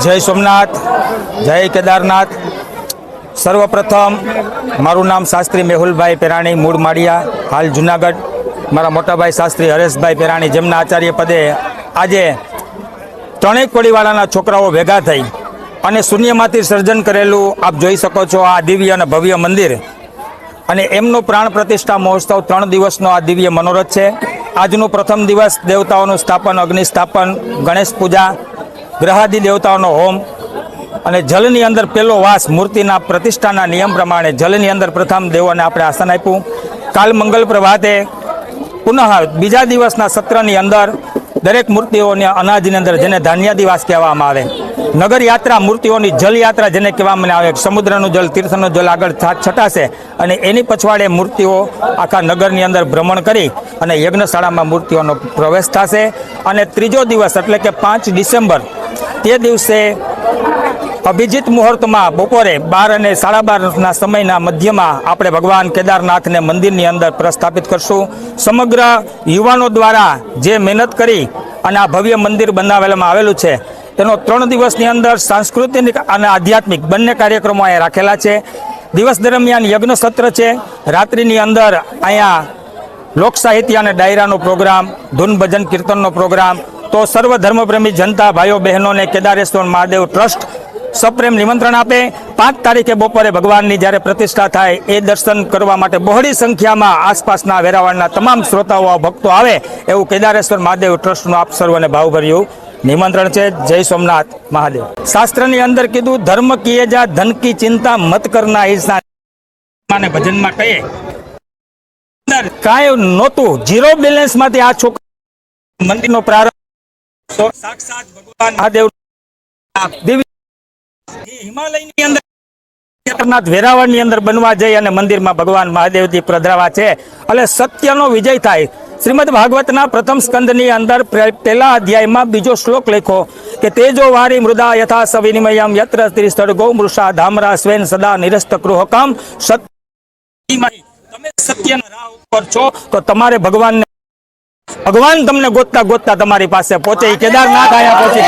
જય સોમનાથ, જય કેદારનાથ. સર્વપ્રથમ મારું નામ શાસ્ત્રી મેહુલભાઈ પેરાણી, મૂળ માળિયા, હાલ જુનાગઢ. મારા મોટાભાઈ શાસ્ત્રી હરેશભાઈ પેરાણી જેમના આચાર્ય પદે આજે ત્રણેય કોળીવાળાના છોકરાઓ ભેગા થઈ અને શૂન્યમાંથી સર્જન કરેલું, આપ જોઈ શકો છો આ દિવ્ય અને ભવ્ય મંદિર. અને એમનો પ્રાણ પ્રતિષ્ઠા મહોત્સવ ત્રણ દિવસનો આ દિવ્ય મનોરથ છે. આજનું પ્રથમ દિવસ દેવતાઓનું સ્થાપન અગ્નિ સ્થાપન ગણેશ પૂજા ગ્રહાદિ દેવતાઓનો હોમ અને જલની અંદર પહેલો વાસ મૂર્તિના પ્રતિષ્ઠાના નિયમ પ્રમાણે જલની અંદર પ્રથમ દેવોને આપણે આસન આપ્યું. કાલ મંગલ પ્રભાતે પુનઃ બીજા દિવસના સત્રની અંદર દરેક મૂર્તિઓને અનાજની અંદર જેને ધાન્યાદિવાસ કહેવામાં આવે. નગર યાત્રા મૂર્તિઓની જલયાત્રા જેને કહેવામાં આવે, સમુદ્રનું જલ, તીર્થનું જલ આગળ છટાશે અને એની પછવાડે મૂર્તિઓ આખા નગરની અંદર ભ્રમણ કરી અને યજ્ઞશાળામાં મૂર્તિઓનો પ્રવેશ થશે. અને ત્રીજો દિવસ એટલે કે પાંચ ડિસેમ્બર તે દિવસે અભિજીત મુહૂર્તમાં બપોરે બાર અને સાડા બારના સમયના મધ્યમાં આપણે ભગવાન કેદારનાથને મંદિરની અંદર પ્રસ્થાપિત કરશું. સમગ્ર યુવાનો દ્વારા જે મહેનત કરી અને આ ભવ્ય મંદિર બનાવેલામાં આવેલું છે, તેનો ત્રણ દિવસની અંદર સાંસ્કૃતિક અને આધ્યાત્મિક બંને કાર્યક્રમો અહીંયા રાખેલા છે. દિવસ દરમિયાન યજ્ઞ સત્ર છે, રાત્રિની અંદર અહીંયા લોક સાહિત્ય અને ડાયરાનો પ્રોગ્રામ, ધૂન ભજન કીર્તનનો પ્રોગ્રામ તો સર્વ ધર્મપ્રેમી જનતા, ભાઈઓ, બહેનોને કેદારેશ્વર મહાદેવ ટ્રસ્ટ સપ્રેમ નિમંત્રણ આપે. પાંચ તારીખે બપોરે ભગવાનની જ્યારે પ્રતિષ્ઠા થાય, એ દર્શન કરવા માટે બહોળી સંખ્યામાં આસપાસના વેરાવળના તમામ શ્રોતાઓ ભક્તો આવે એવું કેદારેશ્વર મહાદેવ ટ્રસ્ટનું આપ સર્વને ભાવભર્યું નિમંત્રણ છે. જય સોમનાથ મહાદેવ. શાસ્ત્રની અંદર કીધું, ધર્મ કીએ જા, ધન કી ચિંતા મત કરના હિસ્સા ભજનમાં કહીએ કાંઈ નહોતું. જીરો બેલેન્સમાંથી આ છોકરા મંદિરનો પ્રારંભ સાક્ષાત ભગવાન મહાદેવ દેવી હિમાલયની અંદર કેદારનાથ વેરાવળની અંદર બનવા જઈ અને મંદિરમાં ભગવાન મહાદેવજી પ્રધરાવા છે. એટલે સત્યનો વિજય થાય. શ્રીમદ ભાગવતના પ્રથમ સ્કંદની અંદર પહેલા અધ્યાયમાં બીજો શ્લોક લેખો કે તેજો વારી મૃદા યથા સવિનિમયમ યત્ર ત્રિસ્થળ ગૌ મૃષા ધામરા સ્વેન સદા નિરસ્ત કૃહકમ સત્ય તમે સત્યના રાહ ઉપર છો તો તમારે ભગવાનને ભગવાન તમને ગોતતા ગોતતા તમારી પાસે પહોંચે કેદારનાથ આયા પહોંચી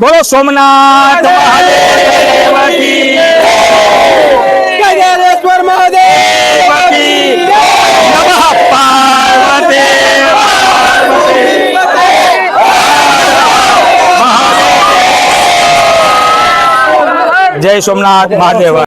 બોલો સોમનાથ જય સોમનાથ મહાદેવ.